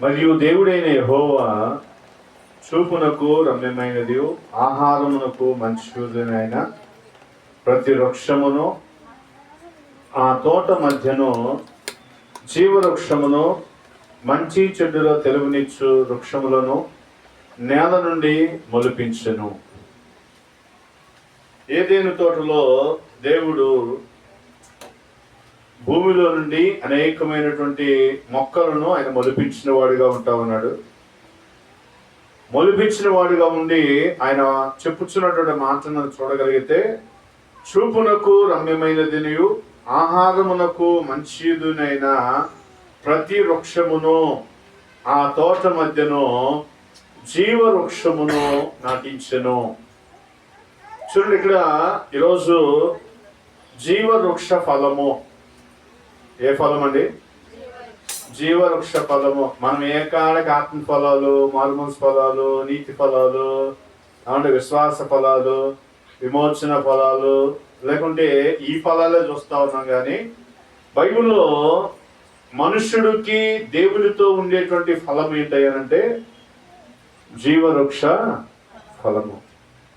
మరియు దేవుడైన యహోవా చూపునకు రమ్యమైనది ఆహారమునకు మంచిదైన ప్రతి వృక్షమును ఆ తోట మధ్యను జీవవృక్షమును మంచి చెడ్డులో తెలుగునిచ్చు వృక్షములను నేల నుండి మొలిపించను. ఏదేను తోటలో దేవుడు భూమిలో నుండి అనేకమైనటువంటి మొక్కలను ఆయన మొలిపించిన వాడిగా ఉంటా ఉన్నాడు. మొలిపించిన వాడిగా ఉండి ఆయన చెప్పుచున్నటువంటి మాటను చూడగలిగితే చూపునకు రమ్యమైనదినియు ఆహారమునకు మంచిదునైన ప్రతి వృక్షమును ఆ తోట మధ్యను జీవ వృక్షమును నాటించను. చూడండి ఇక్కడ ఈరోజు జీవ వృక్ష ఫలము. ఏ ఫలం అండి? జీవవృక్ష ఫలము. మనం ఏ కాడకి ఆత్మ ఫలాలు మార్మన్స్ ఫలాలు నీతి ఫలాలు అంటే విశ్వాస ఫలాలు విమోచన ఫలాలు లేకుంటే ఈ ఫలాలే చూస్తా ఉన్నాం కానీ బైబిల్లో మనుష్యుడికి దేవునితో ఉండేటువంటి ఫలం ఏంటంటే జీవవృక్ష ఫలము.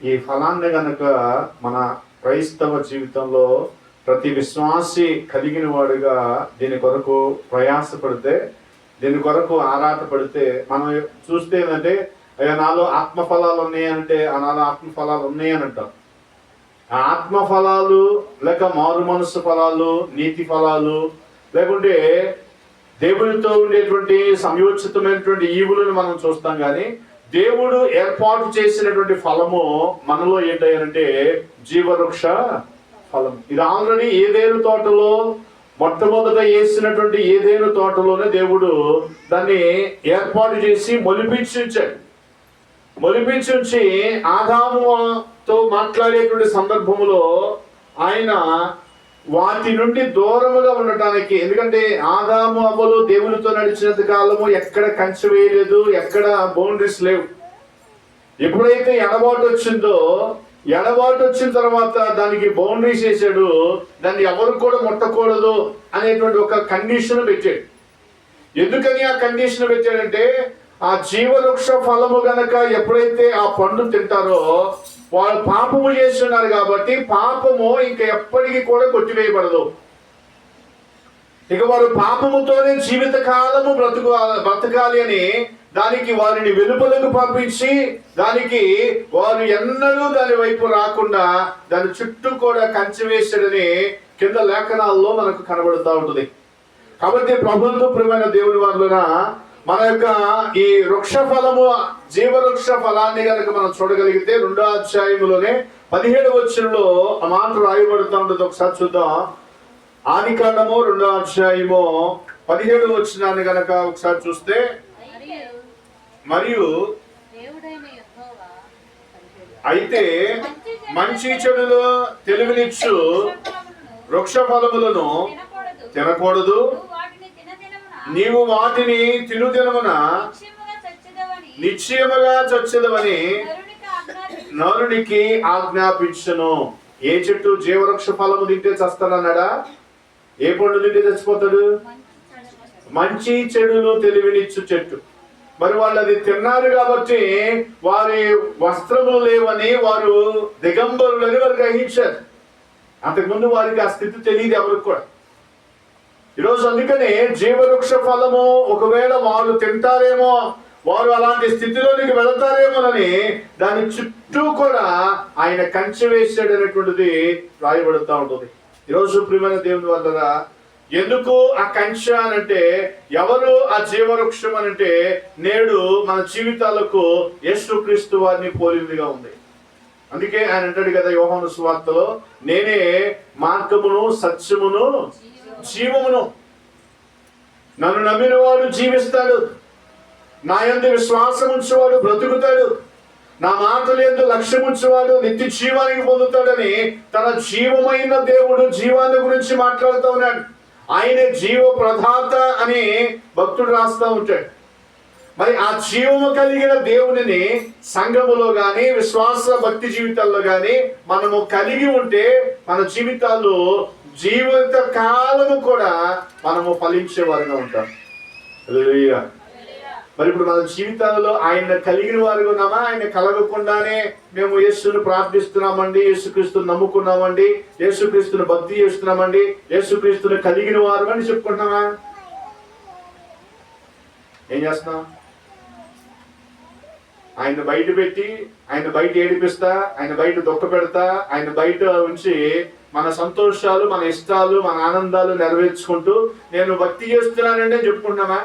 ఈ ఫలాన్ని గనక మన క్రైస్తవ జీవితంలో ప్రతి విశ్వాసి కలిగిన వాడుగా దీని కొరకు ప్రయాసపడితే దీని కొరకు ఆరాటపడితే మనం చూస్తే ఏంటంటే అయ్యో నాలో ఆత్మ ఫలాలు ఉన్నాయంటే ఆ నాలో ఆత్మ ఫలాలు ఉన్నాయని అంటాం ఆ ఆత్మ ఫలాలు లేక మారు మనసు ఫలాలు నీతి ఫలాలు లేకుంటే దేవునితో ఉండేటువంటి సంయోచితమైనటువంటి ఈవులను మనం చూస్తాం కానీ దేవుడు ఏర్పాటు చేసినటువంటి ఫలము మనలో ఏంటంటే జీవవృక్ష ఫలం. ఇది ఆల్రెడీ ఏదేను తోటలో మొట్టమొదట వేసినటువంటి ఏదేను తోటలోనే దేవుడు దాన్ని ఏర్పాటు చేసి మొలిపించి ఉంచాడు. మొలిపించి ఉంచి ఆదాముతో మాట్లాడేటువంటి సందర్భములో ఆయన వాటి నుండి దూరముగా ఉండటానికి ఎందుకంటే ఆదాము అవ్వలు దేవునితో నడిచినంత కాలము ఎక్కడ కంచె వేయలేదు ఎక్కడ బౌండరీస్ లేవు. ఎప్పుడైతే ఎడబాటు వచ్చిందో ఎడబాటు వచ్చిన తర్వాత దానికి బౌండరీస్ వేసాడు దాన్ని ఎవరు కూడా ముట్టకూడదు అనేటువంటి ఒక కండిషన్ పెట్టాడు. ఎందుకని ఆ కండిషన్ పెట్టాడంటే ఆ జీవవృక్ష ఫలము గనక ఎప్పుడైతే ఆ పండు తింటారో వాళ్ళు పాపము చేస్తున్నారు కాబట్టి పాపము ఇంకా ఎప్పటికీ కూడా కొట్టివేయబడదు. ఇక వారు పాపముతోనే జీవిత కాలము బ్రతుకు బ్రతకాలి అని దానికి వారిని వెలుపలకు పంపించి దానికి వారు ఎన్నడూ దాని వైపు రాకుండా దాని చుట్టూ కూడా కంచి వేశాడని కింద లేఖనాల్లో మనకు కనబడుతూ ఉంటుంది. కాబట్టి ప్రభుత్వ ప్రియమైన దేవుని వలన మన యొక్క ఈ వృక్ష ఫలము జీవవృక్ష ఫలాన్ని కనుక మనం చూడగలిగితే రెండో అధ్యాయములోనే పదిహేడు వచ్చినలో ఆ మాట రాయబడుతూ ఉంటుంది. ఒకసారి చూద్దాం. ఆది కాండము రెండో అధ్యాయము పదిహేడు వచ్చినాన్ని కనుక ఒకసారి చూస్తే మరియు అయితే మంచి చెడులు తెలివినిచ్చు వృక్ష ఫలములను తినకూడదు. నీవు వాటిని తినుదినమున? నిశ్చయముగా చచ్చెదవని. నిశ్చయముగా చచ్చదవని నరునికి ఆజ్ఞాపించు. నరునికి ఆజ్ఞాపించను. ఏ చెట్టు జీవవృక్ష ఫలము తింటే చస్తాడన్నాడా ఏ పండు తింటే చచ్చిపోతాడు? మంచి చెడులు తెలివినిచ్చు చెట్టు. మరి వాళ్ళు అది తిన్నారు కాబట్టి వారి వస్త్రములు లేవని వారు దిగంబరులని వారు గ్రహించారు. అంతకుముందు వారికి ఆ స్థితి తెలియదు ఎవరికి కూడా. ఈరోజు అందుకనే జీవవృక్ష ఫలము ఒకవేళ వారు తింటారేమో వారు అలాంటి స్థితిలోనికి వెళతారేమోనని దాని చుట్టూ కూడా ఆయన కంచె వేసాడు అనేటువంటిది రాయబడుతూ ఉంటుంది. ఈరోజు ప్రియమైన దేవుని వల్ల ఎందుకు ఆ కంచె అనంటే ఎవరు ఆ జీవవృక్షం అనంటే నేడు మన జీవితాలకు యేసుక్రీస్తు వారిని పోలిందిగా ఉంది. అందుకే ఆయన అంటాడు కదా యోహాను సువార్తలో నేనే మార్గమును సత్యమును జీవమును. నన్ను నమ్మిన వాడు జీవిస్తాడు. నా ఎందు విశ్వాసం ఉంచేవాడు బ్రతుకుతాడు. నా మాటలు ఎందు లక్ష్యం ఉంచేవాడు నిత్య జీవానికి పొందుతాడని తన జీవమైన దేవుడు జీవాన్ని గురించి మాట్లాడుతూ ఉన్నాడు. ఆయన జీవ ప్రధాత అని భక్తుడు రాస్తూ ఉంటాడు. మరి ఆ జీవము కలిగిన దేవునిని సంఘములో గాని విశ్వాస భక్తి జీవితాల్లో గాని మనము కలిగి ఉంటే మన జీవితాల్లో జీవిత కాలము కూడా మనము ఫలించే వారిగా ఉంటాం. మరి ఇప్పుడు మన జీవితాలలో ఆయన కలిగిన వారు ఉన్నామా? ఆయన కలగకుండానే మేము యేసును ప్రార్థిస్తున్నామండి యేసుక్రీస్తుని నమ్ముకున్నామండి యేసుక్రీస్తుని భక్తి చేస్తున్నామండి యేసుక్రీస్తుని కలిగిన వారు అని చెప్పుకుంటున్నామా? ఏం చేస్తున్నాం? ఆయన బయట పెట్టి ఆయన బయట ఏడిపిస్తా ఆయన బయట దుఃఖ పెడతా ఆయన బయట ఉంచి మన సంతోషాలు మన ఇష్టాలు మన ఆనందాలు నెరవేర్చుకుంటూ నేను భక్తి చేస్తున్నానంటే చెప్పుకుంటున్నామా?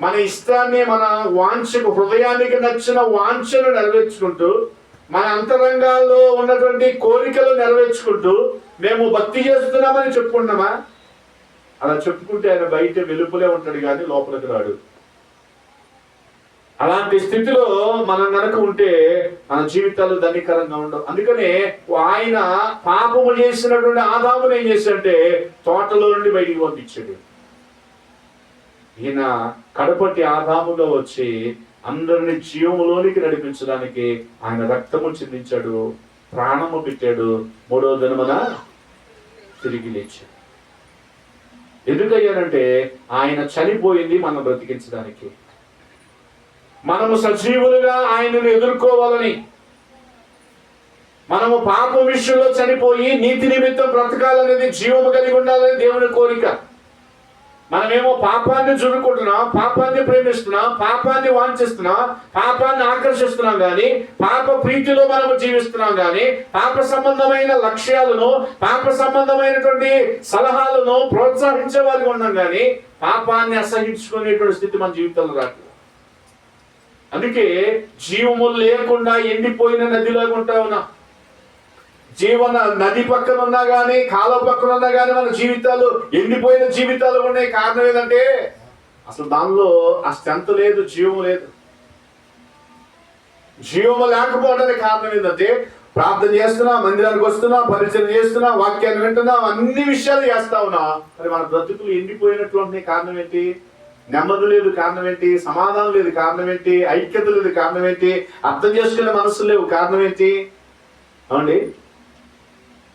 మన ఇష్టాన్ని మన వాంఛకు హృదయానికి నచ్చిన వాంఛను నెరవేర్చుకుంటూ మన అంతరంగాల్లో ఉన్నటువంటి కోరికలు నెరవేర్చుకుంటూ మేము భక్తి చేస్తున్నామని చెప్పుకుంటున్నామా? అలా చెప్పుకుంటే ఆయన బయట వెలుపులే ఉంటాడు కానీ లోపలికి రాడు. అలాంటి స్థితిలో మనం కనుక ఉంటే మన జీవితాలు ధనికరంగా ఉండవు. అందుకనే ఆయన పాపము చేసినటువంటి ఆదామును ఏం చేశాడంటే తోటలో నుండి బయటికి పంపించాడు. ఈయన కడపటి ఆదాములో వచ్చి అందరిని జీవములోనికి నడిపించడానికి ఆయన రక్తము చిందించాడు ప్రాణము పెట్టాడు మూడో జన్మన తిరిగి లేచాడు. ఎందుకయ్యానంటే ఆయన చనిపోయింది మనం బ్రతికించడానికి. మనము సజీవులుగా ఆయనను ఎదుర్కోవాలని. మనము పాపం విషయంలో చనిపోయి నీతి నిమిత్తం బ్రతకాలనేది జీవము కలిగి ఉండాలని దేవుని కోరిక. మనమేమో పాపాన్ని చూడుకుంటున్నాం పాపాన్ని ప్రేమిస్తున్నాం పాపాన్ని వాంఛిస్తున్నాం పాపాన్ని ఆకర్షిస్తున్నాం కానీ పాప ప్రీతిలో మనము జీవిస్తున్నాం కానీ పాప సంబంధమైన లక్ష్యాలను పాప సంబంధమైనటువంటి సలహాలను ప్రోత్సహించే వారికి ఉన్నాం కానీ పాపాన్ని అసహించుకునేటువంటి స్థితి మన జీవితంలో రాదు అందుకే జీవము లేకుండా ఎండిపోయిన నదిలాగా ఉంటా ఉన్నా. జీవన నది పక్కన ఉన్నా కానీ కాలువ పక్కన ఉన్నా కానీ మన జీవితాలు ఎండిపోయిన జీవితాలు ఉన్నాయి కారణం ఏంటంటే అసలు దానిలో ఆ స్ట్రెంత్ లేదు జీవము లేదు. జీవము లేకపోవడానికి కారణం ఏంటంటే ప్రార్థన చేస్తున్నా మందిరానికి వస్తున్నా పరిచయం చేస్తున్నా వాక్యాన్ని వింటున్నా అన్ని విషయాలు చేస్తా ఉన్నా మరి మన బ్రతుకులు ఎండిపోయినట్లు ఉంటున్నాయి కారణం ఏంటి? నెమ్మది లేదు కారణం ఏంటి? సమాధానం లేదు కారణం ఏంటి? ఐక్యత లేదు కారణం ఏంటి? అర్థం చేసుకునే మనసు లేవు కారణం ఏంటి? అవునండి?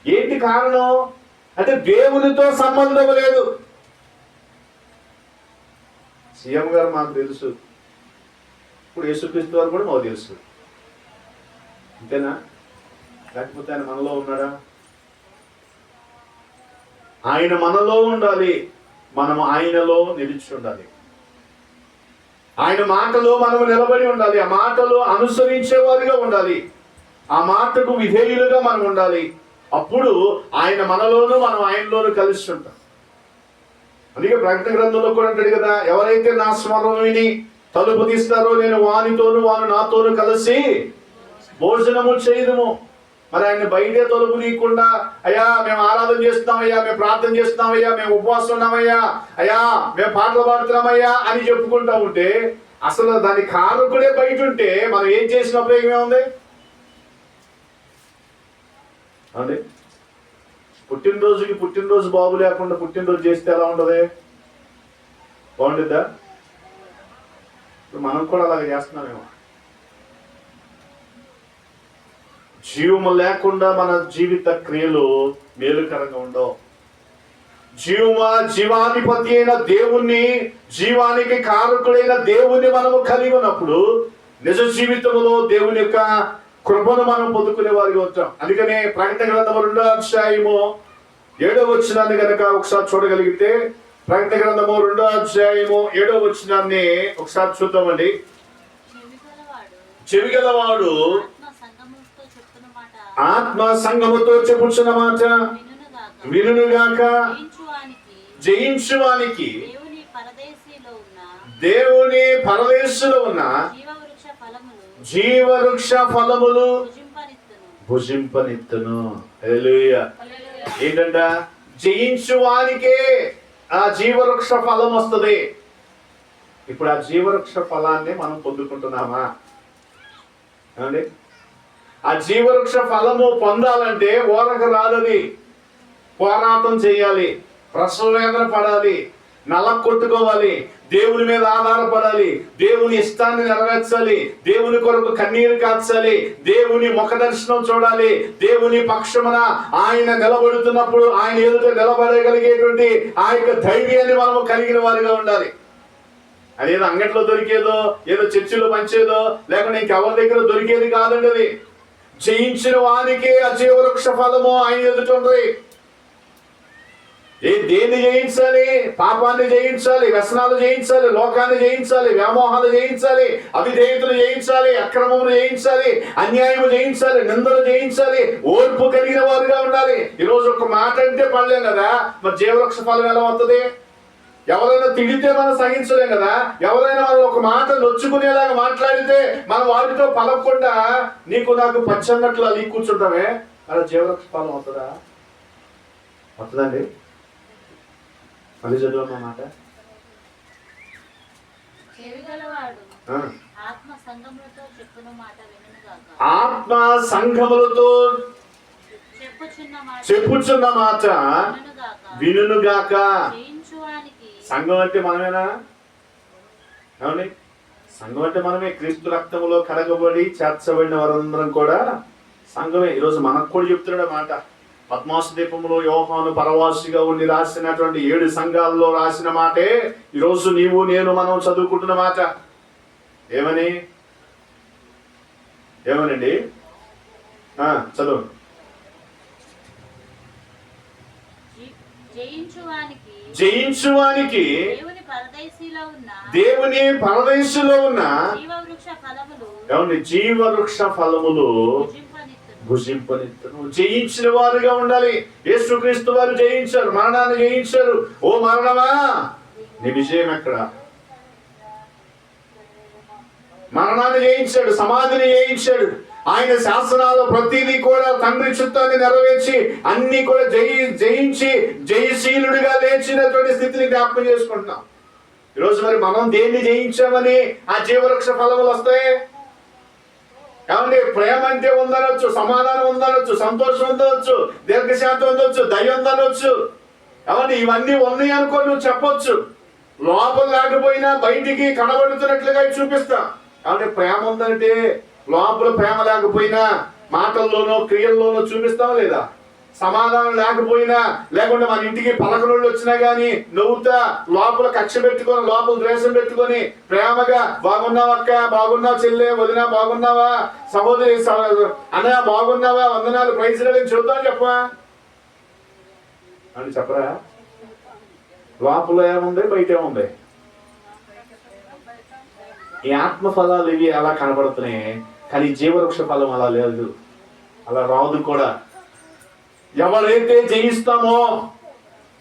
ఏంటి కారణం? అంటే దేవునితో సంబంధం లేదు. సీఎం గారు మాకు తెలుసు. ఇప్పుడు యేసుక్రీస్తు వారు కూడా మాకు తెలుసు. అంతేనా? లేకపోతే ఆయన మనలో ఉన్నాడా? ఆయన మనలో ఉండాలి. మనం ఆయనలో నిలిచి ఉండాలి. ఆయన మాటలో మనం నిలబడి ఉండాలి. ఆ మాటలో అనుసరించేవారిగా ఉండాలి. ఆ మాటకు విధేయులుగా మనం ఉండాలి. అప్పుడు ఆయన మనలోను మనం ఆయనలోను కలిసి ఉంటాం. అందుకే ప్రకటన గ్రంథంలో కూడా అంటాడు కదా ఎవరైతే నా స్మరణ విని తలుపు తీస్తారో నేను వానితోను వాను నాతోను కలిసి భోజనము చేయదుము. మరి ఆయన బయటే తలుపు తీయకుండా అయ్యా మేము ఆరాధన చేస్తున్నామయ్యా మేము ప్రార్థన చేస్తున్నామయ్యా మేము ఉపవాసం ఉన్నామయ్యా అయ్యా మేము పాటలు పాడుతున్నామయ్యా అని చెప్పుకుంటా ఉంటే అసలు దాని కారకుడే బయట ఉంటే మనం ఏం చేసిన ఉపయోగం ఏముంది అండి పుట్టినరోజుకి పుట్టినరోజు బాబు లేకుండా పుట్టినరోజు చేస్తే ఎలా ఉండదు? బాగుండుద్దా? ఇప్పుడు మనం కూడా అలాగే చేస్తున్నామేమో. జీవము లేకుండా మన జీవిత క్రియలు మేలుకరంగా ఉండవు. జీవ జీవాధిపతి అయిన దేవుణ్ణి జీవానికి కారకుడైన దేవుణ్ణి మనము కలిగి ఉన్నప్పుడు నిజ జీవితంలో దేవుని యొక్క కృపను మనం పొందుకునే వారిగా ఉంటాం అందుకనే ప్రకటన గ్రంథము రెండో అధ్యాయము ఏడో వచ్చినాన్ని గనక ఒకసారి చూడగలిగితే ప్రకటన గ్రంథము రెండో అధ్యాయము ఏడో వచ్చినాన్ని ఒకసారి చూద్దామండి. చెవిగలవాడు ఆత్మ సంగముతో చెప్పుచున్న మాట వినుగాక జయించువానికి దేవుని పరదేశంలో ఉన్న జీవవృక్ష ఫలములు భుజింపనిత్తును. ఏంటంట? జయించువానికే ఆ జీవవృక్ష ఫలం వస్తుంది. ఇప్పుడు ఆ జీవవృక్ష ఫలాన్ని మనం పొందుకుంటున్నామా? ఏమండి? ఆ జీవవృక్ష ఫలము పొందాలంటే ఓరక రాదది పోరాటం చేయాలి. ప్రసవ వేదన పడాలి. నల్ల కొట్టుకోవాలి దేవుని మీద ఆధారపడాలి. దేవుని ఇష్టాన్ని నెరవేర్చాలి. దేవుని కొరకు కన్నీరు కాల్చాలి దేవుని ముఖ దర్శనం చూడాలి. దేవుని పక్షమున ఆయన నిలబడుతున్నప్పుడు ఆయన ఎదుట నిలబడగలిగేటువంటి ఆ యొక్క ధైర్యాన్ని మనము కలిగిన వారిగా ఉండాలి. అదేదో అంగట్లో దొరికేదో ఏదో చర్చిలో పంచేదో లేకుండా ఇంకెవరి దగ్గర దొరికేది కాదండి అది. జయించిన వానికి ఆ ఫలము ఆయన ఎదుట ఏ దేన్ని జయించాలి? పాపాన్ని జయించాలి వ్యసనాలు జయించాలి లోకాన్ని జయించాలి వ్యామోహాలు జయించాలి అవిధేయతలు జయించాలి అక్రమములు జయించాలి అన్యాయము జయించాలి నిందలు జయించాలి ఓర్పు కలిగిన వారుగా ఉండాలి. ఈరోజు ఒక మాట అంటే పడలేం కదా? మరి జీవవృక్ష ఫలం ఎలా వస్తుంది? ఎవరైనా తిడితే మనం సహించలేం కదా? ఎవరైనా వాళ్ళు ఒక మాట నొచ్చుకునేలాగా మాట్లాడితే మనం వాటితో పలకుండా నీకు నాకు పచ్చన్నట్లు అది కూర్చుంటామే? అలా జీవవృక్ష ఫలం అవుతుందా వస్తుందండి. మళ్ళీ చదువు మాట. ఆత్మ సంఘములతో చెప్పుచున్న మాట వినుగాక. సంఘం అంటే మనమేనా? ఏమండి? సంఘం అంటే మనమే. క్రీస్తు రక్తములో కడగబడి చేర్చబడిన వారందరం కూడా సంఘమే. ఈరోజు మనకు కూడా చెప్తున్నాడు మాట. పద్మాసు దీపంలో యోహాను పరవాసిగా ఉండి రాసినటువంటి ఏడు సంఘాల్లో రాసిన మాటే ఈరోజు నీవు నేను మనం చదువుకుంటున్న మాట. ఏమని? ఏమనండి? చదువు. జయించువానికి దేవుని పరదేశీలో ఉన్న ఏమండి? జీవవృక్ష ఫలములు భుజింపనిత్తును భుజింపనిత్తను జయించిన వారుగా ఉండాలి. యేసుక్రీస్తు వారు జయించారు. మరణాన్ని జయించారు. ఓ మరణమా? నీ విజయం ఎక్కడ? మరణాన్ని జయించాడు. సమాధిని జయించాడు. ఆయన శాసనాలు ప్రతిదీ కూడా తండ్రి చిత్తాన్ని నెరవేర్చి అన్ని కూడా జయి జయించి జయశీలుడిగా లేచినటువంటి స్థితిని జ్ఞాపకం చేసుకుంటున్నాం. ఈరోజు మరి మనం దేన్ని జయించామని ఆ జీవవృక్ష ఫలములు వస్తాయి? ఏమండి ప్రేమ అంటే ఉందనొచ్చు సమాధానం ఉందనొచ్చు సంతోషం ఉండవచ్చు దీర్ఘశాంతం ఉండొచ్చు దయ ఉందనొచ్చు ఏమండి ఇవన్నీ ఉన్నాయి అనుకో నువ్వు చెప్పొచ్చు. లోపల లేకపోయినా బయటికి కనబడుతున్నట్లుగా చూపిస్తా. కాబట్టి ప్రేమ ఉందంటే లోపల ప్రేమ లేకపోయినా మాటల్లోనో క్రియల్లోనో చూపిస్తావా లేదా? సమాధానం లేకపోయినా లేకుంటే మన ఇంటికి పలకరోళ్ళు వచ్చినా గానీ నవ్వుతా లోపల కక్ష పెట్టుకొని లోపల ద్వేషం పెట్టుకొని ప్రేమగా బాగున్నావు అక్క బాగున్నావు చెల్లె వదినా బాగున్నావా? సహోదరి అన్నయ్య బాగున్నావా? వందనాలు ప్రైజ్ చెబుతాను చెప్పా అని చెప్పరా? లోపల ఏముంది? బయట ఏముంది ఈ ఆత్మ ఫలాలు ఇవి అలా కనబడుతున్నాయి కానీ జీవవృక్ష ఫలం అలా లేదు. అలా రాదు కూడా. ఎవరైతే జయిస్తామో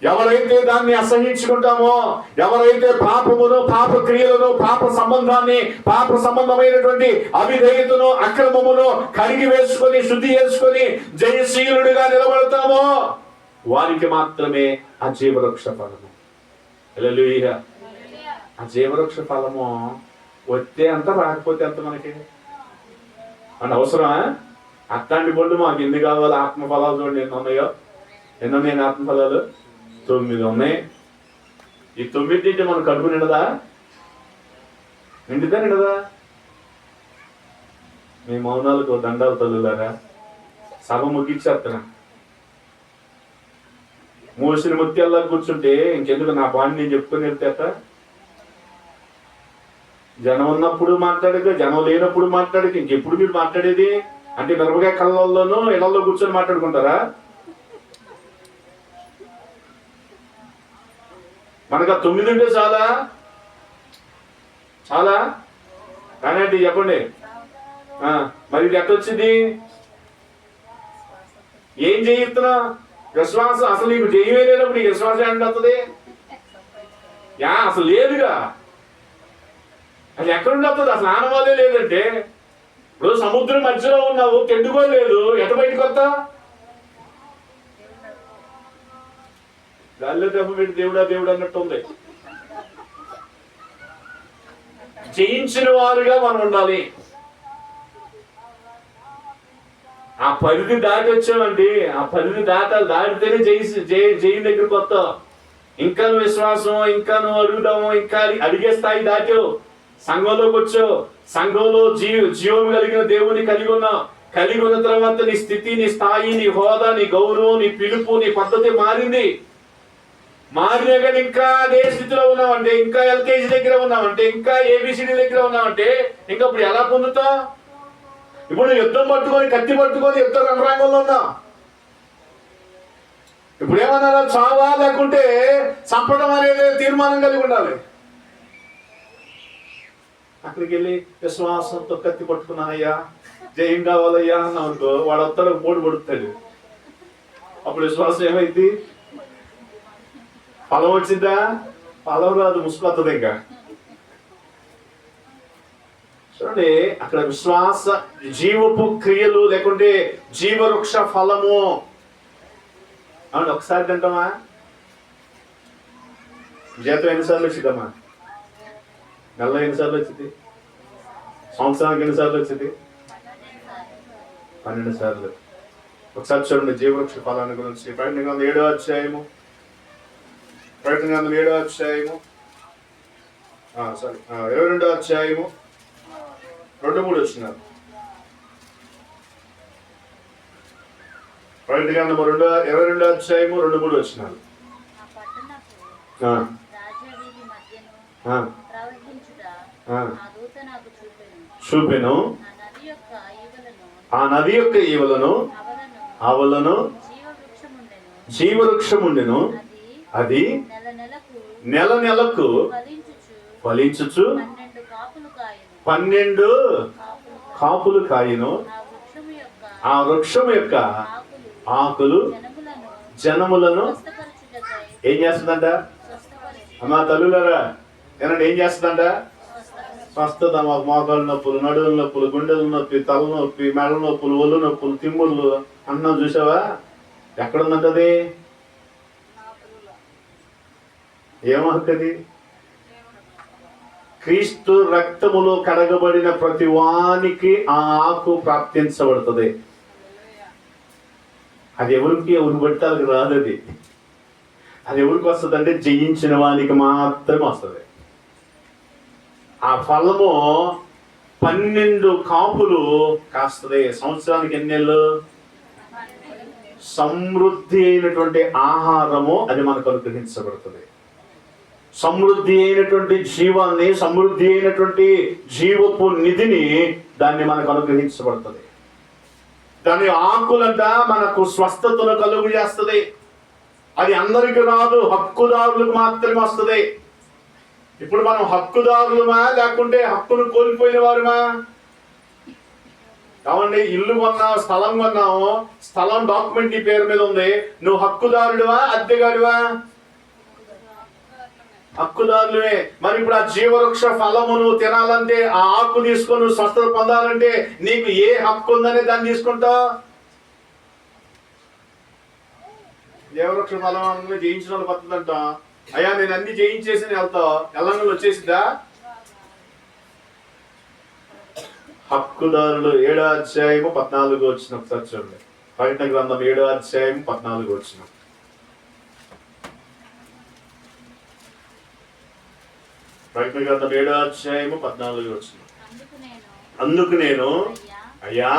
ఎవరైతే దాన్ని అసహించుకుంటామో ఎవరైతే పాపమును పాప క్రియలను పాప సంబంధాన్ని పాప సంబంధమైనటువంటి అవిధేయతను అక్రమమును కరిగి వేసుకొని శుద్ధి చేసుకొని జయశీలుడిగా నిలబడతామో వారికి మాత్రమే ఆ జీవవృక్ష ఫలము ఆ జీవవృక్ష ఫలము వస్తే అంత రాకపోతే అంత మనకి. అంటే అవసరమా? అట్లాంటి పళ్ళు మాకు ఎన్ని కావాలి? ఆత్మఫలాలు చూడండి ఎన్ని ఉన్నాయో. ఎన్ని ఉన్నాయి ఆత్మ ఫలాలు తొమ్మిది ఉన్నాయి. ఈ తొమ్మిది తింటే మన కడుపు నిండదా? నిండితే నిండదా? మీ మౌనాలకు దండాలు తల్లులారా. సభ ముగించేస్తున్నా మూసిన ముత్యాల్లో కూర్చుంటే ఇంకెందుకు నా బాణి నేను చెప్పుకొని వెళ్తేట జనం ఉన్నప్పుడు మాట్లాడక జనం లేనప్పుడు మాట్లాడక ఇంకెప్పుడు మీరు మాట్లాడేది? అంటే మిరపకాయ కళ్ళల్లోనూ ఇళ్ళలో కూర్చొని మాట్లాడుకుంటారా? మనకు ఆ తొమ్మిది ఉంటే చాలా. చాలా? కానీ చెప్పండి. మరి ఇది ఎట్టొచ్చింది ఏం చేయిస్తున్నా? విశ్వాసం అసలు నీకు జయమే లేనప్పుడు నీకు విశ్వాసం ఏంటి వస్తుంది యా అసలు లేదుగా అది ఎక్కడుండి అసలు ఆనవాళ్ళే లేదంటే. ఇప్పుడు సముద్రం మధ్యలో ఉన్నావు తెండుకోలేదు ఎట బయటకు వస్తా? గాల్లో దెబ్బ పెట్టి దేవుడా దేవుడు అన్నట్టు ఉంది. జయించిన వారుగా మనం ఉండాలి. ఆ పరిధి దాటి వచ్చామండి. ఆ పరిధి దాటాలి దాటితేనే జై జయి జయి దగ్గరికి వస్తావు ఇంకా విశ్వాసం ఇంకా నువ్వు అడుగుదాము ఇంకా అడిగే స్థాయి దాటావు. సంఘంలోకి వచ్చావు సంఘంలో జీ జీవం కలిగిన దేవుని కలిగి ఉన్నావు కలిగి ఉన్న తర్వాత నీ స్థితి నీ స్థాయి నీ హోదా నీ గౌరవం నీ పిలుపు నీ పద్ధతి మారింది. మారినా కానీ ఇంకా అదే స్థితిలో ఉన్నామంటే ఇంకా ఎల్కేజీ దగ్గర ఉన్నామంటే ఇంకా ఏబిసిడి దగ్గర ఉన్నామంటే ఇంకా ఇప్పుడు ఎలా పొందుతాం ఇప్పుడు యుద్ధం పట్టుకొని కత్తి పట్టుకొని యుద్ధ రంగంలో ఉన్నాం ఇప్పుడు ఏమన్నారా చావా లేకుంటే చంపడం అనేది తీర్మానం కలిగి ఉండాలి. అక్కడికి వెళ్ళి విశ్వాసంతో కత్తి పట్టుకున్నానయ్యా జయం కావాలయ్యా అన్నాం అనుకో వాడు వస్తాడు పోటు పడుతాడు. అప్పుడు విశ్వాసం ఏమైంది? ఫలం వచ్చిందా? ఫలం రాదు ముసుకొస్తుంది ఇంకా. చూడండి అక్కడ విశ్వాస జీవపు క్రియలు లేకుంటే జీవవృక్ష ఫలము. అవును ఒకసారి తింటామా? జీతం ఎన్నిసార్లు వచ్చిందమ్మా? నెల ఎన్నిసార్లు వచ్చింది? సంవత్సరానికి ఎన్నిసార్లు వచ్చింది? పన్నెండు సార్లు. ఒకసారి చూడండి జీవవృక్ష ఫలాన్ని గురించి. ప్రకటన గ్రంథం ఏడో అధ్యాయము. ప్రకటన గ్రంథం ఏడో అధ్యాయము. సారీ ఇరవై రెండో అధ్యాయము. రెండు మూడు వచ్చినారు. ప్రకటన గ్రంథము రెండు ఇరవై రెండో అధ్యాయము రెండు మూడు వచ్చినారు. చూపెను. ఆ నది యొక్క ఈవలను అవలను ఆవలను జీవవృక్షముండెను. అది అది నెల నెలకు నెల నెలకు ఫలించుచు. పన్నెండు కాపులు కాయను. ఆ వృక్షము యొక్క ఆ వృక్షం యొక్క ఆకులు జనములను ఏం చేస్తుందంట? అమ్మా తల్లులరా ఏనండి ఏం చేస్తుందంట? స్వస్థపరచు స్వస్థత మాకు మోకాళ్ళ నొప్పులు నడువుల నొప్పులు గుండెల నొప్పి తల నొప్పి మెడ నొప్పులు ఒళ్ళు నొప్పులు తిమ్ముళ్ళు అన్నం చూసావా? ఎక్కడుందంటది? ఏమంటది క్రీస్తు రక్తములో కడగబడిన ప్రతి వానికి ఆ ఆకు ప్రాప్తించబడుతుంది. అది ఎవరికి? ఎవరు పడితే రాదు అది అది ఎవరికి వస్తుంది అంటే జయించిన వానికి మాత్రమే వస్తుంది. ఆ ఫలము పన్నెండు కాపులు కాస్తుంది. సంవత్సరానికి ఎన్ని సమృద్ధి అయినటువంటి ఆహారము అది మనకు అనుగ్రహించబడుతుంది. సమృద్ధి అయినటువంటి జీవాన్ని సమృద్ధి అయినటువంటి జీవపు నిధిని దాన్ని మనకు అనుగ్రహించబడుతుంది. దాని ఆకులంట మనకు స్వస్థతను కలుగు చేస్తుంది. అది అందరికి రాదు హక్కుదారులకు మాత్రమే వస్తుంది. ఇప్పుడు మనం హక్కుదారులమా లేకుంటే హక్కును కోల్పోయిన వారుమా? కావండి ఇల్లు కొన్నా స్థలం కొన్నాము స్థలం డాక్యుమెంట్ నీ పేరు మీద ఉంది. నువ్వు హక్కుదారుడువా అద్దెగాడివా? హక్కుదారులే మరి ఇప్పుడు ఆ జీవవృక్ష ఫలము నువ్వు తినాలంటే ఆ ఆకు తీసుకొని నువ్వు స్వస్థత పొందాలంటే నీకు ఏ హక్కు ఉందనే దాన్ని తీసుకుంటావు? జీవవృక్ష ఫలం జయించిన వాళ్ళు పడుతుందంట అయ్యా నేను అన్ని జయించేసి నేను వెళ్తావు ఎల్లంగా వచ్చేసిద్దా? హక్కుదారులు ఏడో అధ్యాయము పద్నాలుగు వచ్చిన ఒకసారి చూడండి. ప్రకటన గ్రంథం ఏడో అధ్యాయం పద్నాలుగు వచ్చిన ప్రకటన గ్రంథం ఏడో అధ్యాయము పద్నాలుగు వచ్చిన అందుకు నేను అయ్యా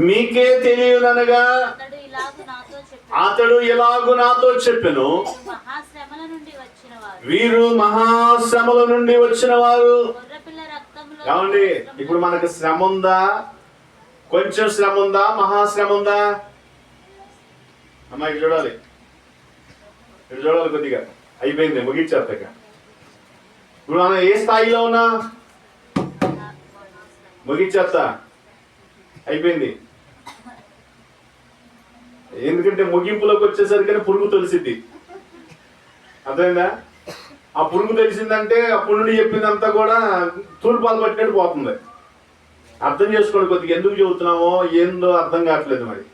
మీకే తెలియదనగా అతడు ఇలాగు నాతో చెప్పాడు అతడు ఎలాగు నాతో వీరు మహాశ్రమల నుండి వచ్చిన వారు కావండి ఇప్పుడు మనకు శ్రమ ఉందా కొంచెం శ్రమ ఉందా మహాశ్రమ ఉందా అమ్మా చూడాలి. ఇటు చూడాలి కొద్దిగా. అయిపోయింది ముగించేస్తాక ఇప్పుడు మనం ఏ స్థాయిలో ఉన్నా? ముగించేస్తా. అయిపోయింది. ఎందుకంటే ముగింపులోకి వచ్చేసరికి పురుగు తెలిసింది అర్థమైందా? ఆ పురుగు తెలిసిందంటే ఆ పురుడు చెప్పిందంతా కూడా తూర్పాలు పట్టినట్టు పోతుంది. అర్థం చేసుకోండి కొద్దిగా ఎందుకు చెబుతున్నామో ఏందో అర్థం కావట్లేదు మరి.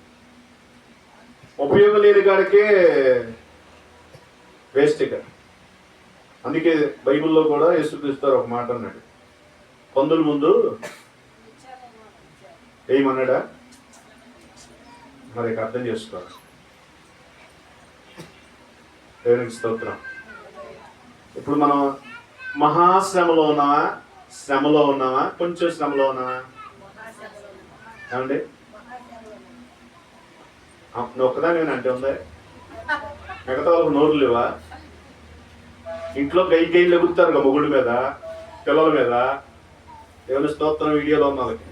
ఉపయోగం లేని కాడికే వేస్ట్ ఇక్కడ. అందుకే బైబిల్లో కూడా యేసుక్రీస్తారు ఒక మాట అన్నాడు. పందుల ముందు ఏమన్నాడా? మరి అర్థం చేసుకోవాలి. దేవునికి స్తోత్రం. ఇప్పుడు మనం మహాశ్రమలో ఉన్నావా? శ్రమలో ఉన్నావా? కొంచెం శ్రమలో ఉన్నావా? ఏమండి? ఒక్కదాని అంటే ఉందా? మిగతా వాళ్ళకి నోరు లేవా? ఇంట్లో గై గై లెగుతారు కదా మొగుడు మీద పిల్లల మీద. దేవుని స్తోత్రం వీడియోలో ఉన్న వాళ్ళకి.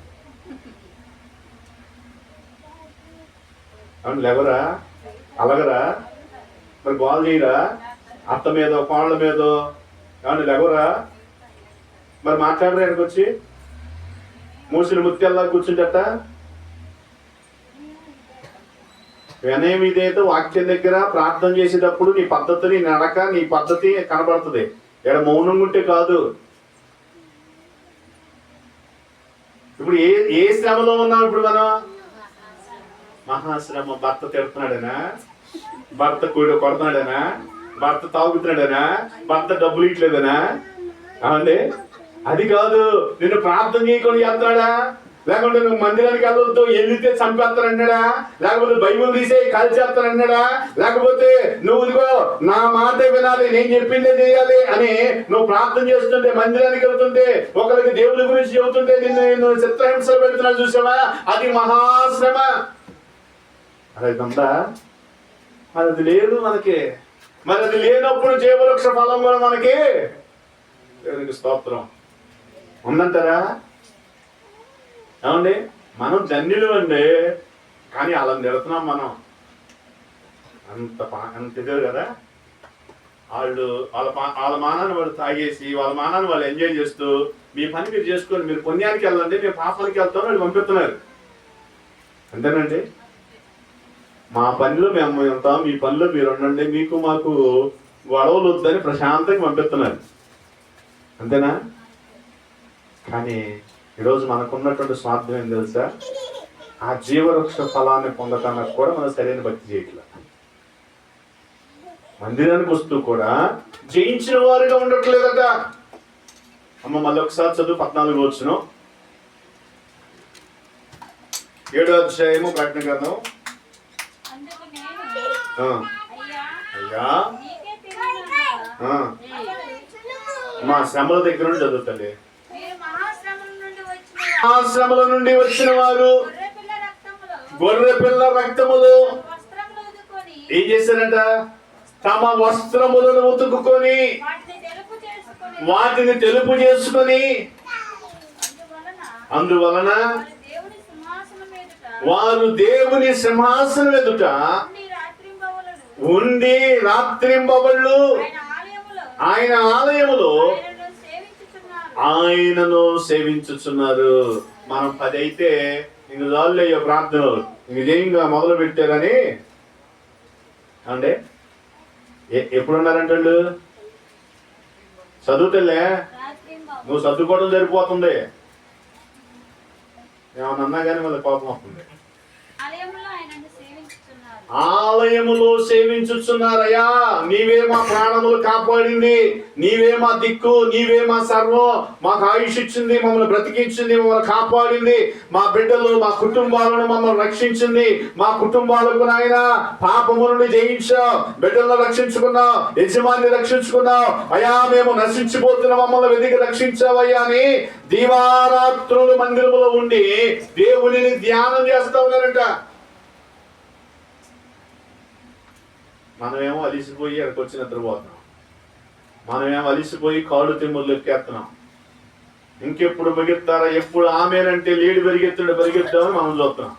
అవును లేవరా? అలగరా? మరి బాల్ చేయరా? అత్త మీదో కోళ్ళ మీదో? ఏమన్నా లేవరా? మరి మాట్లాడరా ఇక్కడికి వచ్చి? మూసిన ముత్యాల్లా కూర్చుంటట? వినయం ఇదైతే వాక్యం దగ్గర ప్రార్థన చేసేటప్పుడు నీ పద్ధతి నీ నడక నీ పద్ధతి కనబడుతుంది. ఇక్కడ మౌనంగా ఉంటే కాదు. ఇప్పుడు ఏ ఏ శ్రమలో ఉన్నాం ఇప్పుడు మనం? మహాశ్రమ భర్త తిడుతున్నాడనా? భర్త కూడా కొడతాడనా భర్త తాగుతున్నాడనా? భర్త డబ్బులు ఇట్లేదనా అవండి అది కాదు నిన్ను ప్రార్థన చేయకుండా చేస్తున్నాడా లేకుంటే నువ్వు మందిరానికి వెళ్ళొద్దు వెళ్తే చంపేస్తానన్నాడా? లేకపోతే బైబుల్ తీసే కాల్చేస్తానన్నాడా లేకపోతే నువ్వు ఇదిగో నా మాట వినాలి నేను చెప్పిందే చేయాలి అని నువ్వు ప్రార్థన చేస్తుంటే మందిరానికి వెళ్తుంటే ఒకరికి దేవుడి గురించి చెబుతుంటే నిన్ను నేను చిత్రహింసలు పెడుతున్నా చూసావా? అది మహాశ్రమ. అది ఉందా మరి అది లేదు మనకి. మరి అది లేనప్పుడు జీవవృక్ష ఫలం కూడా మనకి దేవునికి స్తోత్రం. ఉందంటారా? ఏమండి? మనం ధన్యులు అండి కానీ అలా నిడుతున్నాం మనం. అంత పా- అంత ఇదే కదా? వాళ్ళు వాళ్ళ పా- వాళ్ళ మానాన్ని వాళ్ళు తాగేసి వాళ్ళ మానాన్ని వాళ్ళు ఎంజాయ్ చేస్తూ మీ పని మీరు చేసుకొని మీరు పుణ్యానికి వెళ్ళండి మేము పాపానికి వెళ్తాం వాళ్ళు పంపిస్తున్నారు. అంతేనండి? మా పనిలో మేము ఉంటాం మీ పనిలో మీరు ఉండండి మీకు మాకు గొడవలు వద్దని ప్రశాంతంగా పంపిస్తున్నారు. అంతేనా? కానీ ఈరోజు మనకున్నటువంటి స్వార్థం ఏం తెలుసా? ఆ జీవవృక్ష ఫలాన్ని పొందటానికి కూడా మనం సరైన భక్తి చేయట్లేదు మందిరానికి వస్తూ కూడా జయించిన వారుగా ఉండట్లేదట. అమ్మ మళ్ళీ ఒకసారి చదువు పద్నాలుగు వచ్చును ఏడో అధ్యాయము ప్రకటన గ్రంథం. అయ్యా. మా శ్రమల దగ్గర నుండి వచ్చిన ఆ శ్రమల నుండి వచ్చిన వారు గొర్రె పిల్ల రక్తములు ఏం చేశారంట? తమ వస్త్రములను ఉతుకుకొని వాటిని తెలుపు చేసుకొని. అందువలన వారు దేవుని సింహాసనం ఎదుట వారు దేవుని సింహాసనం ఎదుట ఉండి రాత్రింబవళ్ళు. ఆయన ఆలయములో. ఆయన ఆలయములో ఆయనను సేవించుచున్నారు. మనం పది అయితే ఇంక చాలులే ప్రార్థనలు జయంగా మొదలు పెట్టారని అంటే ఎప్పుడున్నారంటే చదువుతలే నువ్వు సర్దుకోవడం సరిపోతుంది ఏమన్నా అన్నా కానీ మళ్ళీ కోపం వస్తుంది. ఆలయములో సేవించుచున్నారయ్యా. నీవే మా ప్రాణములు కాపాడింది. నీవే మా దిక్కు నీవే మా సర్వం. మాకు ఆయుష్ ఇచ్చింది మమ్మల్ని బ్రతికించింది మమ్మల్ని కాపాడింది. మా బిడ్డలు మా కుటుంబాలను మమ్మల్ని రక్షించింది. మా కుటుంబాలకు నాయన పాపము నుండి జయించాం బిడ్డలను రక్షించుకున్నాం యజమాని రక్షించుకున్నాం అయ్యా మేము నశించిపోతున్న మమ్మల్ని వెతికి రక్షించావయ్యా అని దీవారాత్రులు మందిరములో ఉండి దేవునిని ధ్యానం చేస్తా ఉన్నారంట. మనమేమో అలిసిపోయి అక్కడికి వచ్చి నిద్రపోతున్నాం మనమేమో అలిసిపోయి కాళ్ళు తిమ్మలు ఎక్కేస్తున్నాం ఇంకెప్పుడు పరిగెత్తారా ఎప్పుడు ఆమెనంటే లేడు పరిగెత్తుడు పరిగెత్తామని మనం చూస్తున్నాం.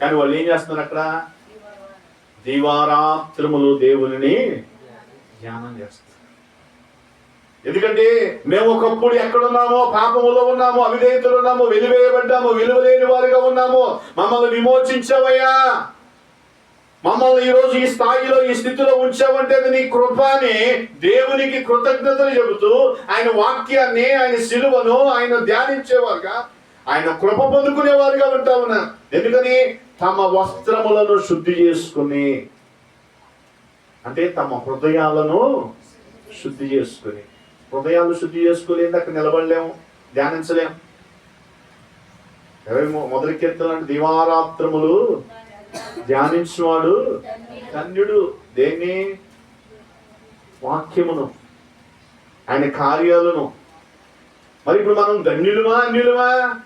కానీ వాళ్ళు ఏం చేస్తున్నారు అక్కడ? దీవారాత్రములు దేవుని ధ్యానం చేస్తారు ఎందుకంటే మేము ఒకప్పుడు ఎక్కడున్నామో పాపములో ఉన్నాము అవిధేయతలు ఉన్నాము వెలివేయబడ్డాము విలువలేని వారిగా ఉన్నాము మమ్మల్ని విమోచించావయ్యా. మమ్మల్ని ఈరోజు ఈ స్థాయిలో ఈ స్థితిలో ఉంచావంటే అది నీ కృపని. దేవునికి కృతజ్ఞతలు చెబుతూ ఆయన వాక్యాన్ని ఆయన సిలువను ఆయన ధ్యానించేవారుగా. ఆయన కృప పొందుకునేవారుగా ఉంటా ఉన్నా. ఎందుకని? తమ వస్త్రములను శుద్ధి చేసుకుని. అంటే తమ హృదయాలను శుద్ధి చేసుకుని. హృదయాలు శుద్ధి చేసుకోలేదు అక్కడ నిలబడలేము? ధ్యానించలేము. ఇరవై మొదటి కీర్తన అంటే దివారాత్రములు ధ్యానించువాడు ధన్యుడు. దేన్ని? వాక్యమును. ఆయన కార్యాలను. మరి ఇప్పుడు మనం ధన్యులుమా అన్యులుమా?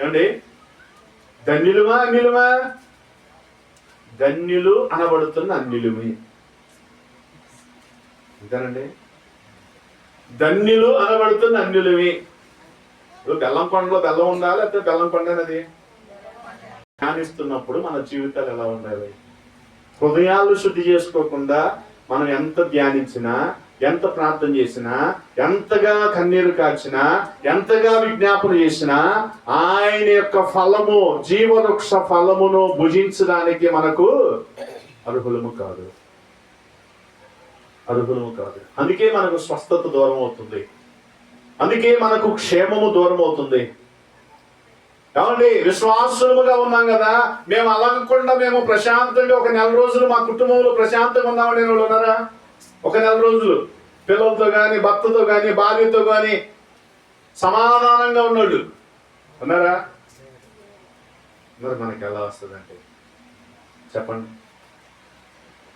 ఏమండి? ధన్యులుమా అన్యులుమా? ధన్యులు అనబడుతున్న అన్యులుమి. అంతేనండి? ధన్యులు అనబడుతున్న అన్యులుమి. ఇప్పుడు బెల్లం పండులో బెల్లం ఉందా లేకపోతే బెల్లం పండు అది ధ్యానిస్తున్నప్పుడు మన జీవితాలు ఎలా ఉండాలి? హృదయాలు శుద్ధి చేసుకోకుండా మనం ఎంత ధ్యానించినా ఎంత ప్రార్థన చేసినా ఎంతగా కన్నీరు కాచినా ఎంతగా విజ్ఞాపన చేసినా ఆయన యొక్క ఫలము జీవవృక్ష ఫలమును భుజించడానికి మనకు అర్హులము కాదు. అర్హులము కాదు. అందుకే మనకు స్వస్థత దూరం అవుతుంది. అందుకే మనకు క్షేమము దూరం అవుతుంది. ఏమండి విశ్వాసులుగా ఉన్నాం కదా. మేము అలగకుండా మేము ప్రశాంతంగా ఒక నెల రోజులు మా కుటుంబంలో ప్రశాంతంగా ఉన్నామని వాళ్ళు ఉన్నారా? ఒక నెల రోజులు. పిల్లలతో కానీ భర్తతో కానీ భార్యతో కానీ సమాధానంగా ఉన్నాడు ఉన్నారా? మరి మనకి ఎలా వస్తుందంటే. చెప్పండి.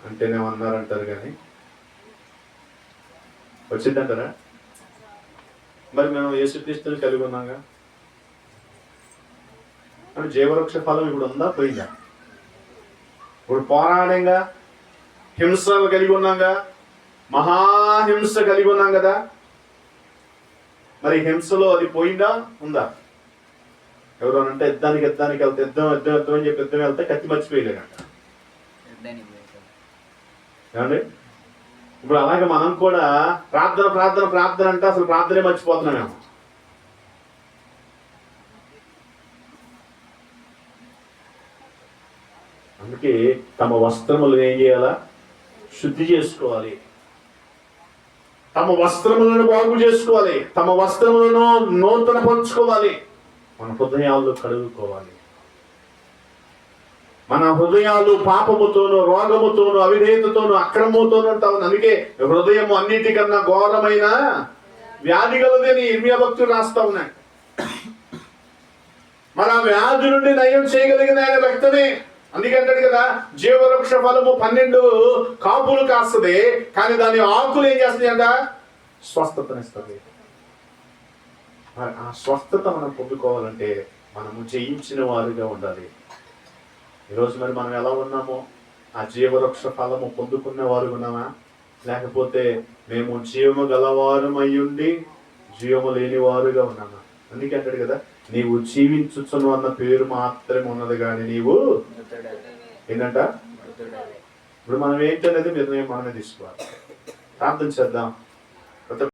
అంటేనేమన్నారంటారు కానీ. వచ్చిందంటారా? మరి మేము యేసుక్రీస్తుని కలిగి ఉన్నాగా? అంటే జీవవృక్ష ఫలం ఇప్పుడు ఉందా? పోయిందా? ఇప్పుడు పోరాడంగా హింసలు కలిగి ఉన్నాగా మహాహింస కలిగి ఉన్నాం కదా? మరి హింసలో అది పోయిందా? ఉందా? ఎవరు అంటే యుద్ధానికి యుద్ధానికి వెళ్తే యుద్ధం యుద్ధం యుద్ధం అని చెప్పి యుద్ధం వెళ్తే కత్తి మర్చిపోయలేదంట ఏమండి? ఇప్పుడు అలాగే మనం కూడా ప్రార్థన ప్రార్థన ప్రార్థన అంటే అసలు ప్రార్థనే మర్చిపోతున్నామేమో. అందుకే తమ వస్త్రములు ఏం చేయాలా? శుద్ధి చేసుకోవాలి. తమ వస్త్రములను బాగు చేసుకోవాలి. తమ వస్త్రములను నూతన పంచుకోవాలి. మన హృదయాలు కడుగుకోవాలి మన హృదయాలు పాపముతోను రోగముతోను అవిధేయతతోను అక్రమముతోను ఉంటావు. అందుకే హృదయం అన్నిటికన్నా ఘోరమైన వ్యాధి గలదని ఇర్మియా భక్తులు రాస్తా ఉన్నాయి. మన వ్యాధి నుండి నయం చేయగలిగిన ఆయన వ్యక్తమే అందుకంటాడు కదా జీవవృక్ష ఫలము పన్నెండు కాపులు కాస్తుంది కానీ దాని ఆకులు ఏం చేస్తుంది అంట? స్వస్థతనిస్తుంది మరి ఆ స్వస్థత మనం పొందుకోవాలంటే మనము జయించిన వారుగా ఉండాలి. ఈరోజు మరి మనం ఎలా ఉన్నామో? ఆ జీవవృక్ష ఫలము పొందుకున్న వారు ఉన్నామా? లేకపోతే మేము జీవము గలవారం అయ్యుండి జీవము లేని వారుగా ఉన్నామా? అందుకే అంటాడు కదా నీవు జీవించుచును అన్న పేరు మాత్రమే ఉన్నది కానీ నీవు ఏంటంట? ఇప్పుడు మనం ఏంటనేది నిర్ణయం మనమే తీసుకోవాలి. ప్రార్థన చేద్దాం.